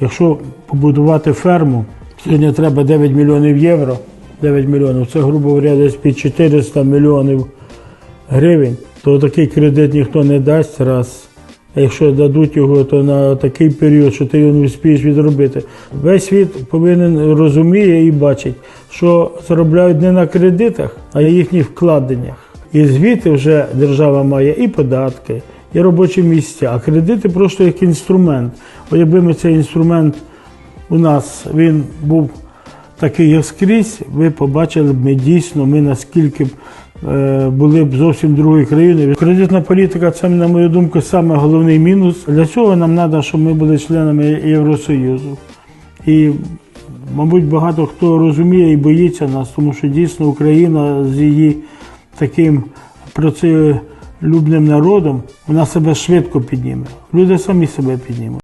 Якщо побудувати ферму, сьогодні треба 9 мільйонів євро. 9 мільйонів, це, грубо говоря, десь під 400 мільйонів гривень, то такий кредит ніхто не дасть раз. А якщо дадуть його, то на такий період, що ти його не встигнеш відробити. Весь світ повинен розуміє і бачить, що заробляють не на кредитах, а на їхніх вкладеннях. І звідти вже держава має і податки, і робочі місця, а кредити просто як інструмент. От якби ми цей інструмент у нас він був такий як скрізь, ви побачили б ми дійсно, ми наскільки б е, були б зовсім другою країною. Кредитна політика це, на мою думку, саме головний мінус. Для цього нам треба, щоб ми були членами Євросоюзу. І, мабуть, багато хто розуміє і боїться нас, тому що дійсно Україна з її таким працелюбним народом, вона себе швидко підніме. Люди самі себе піднімуть.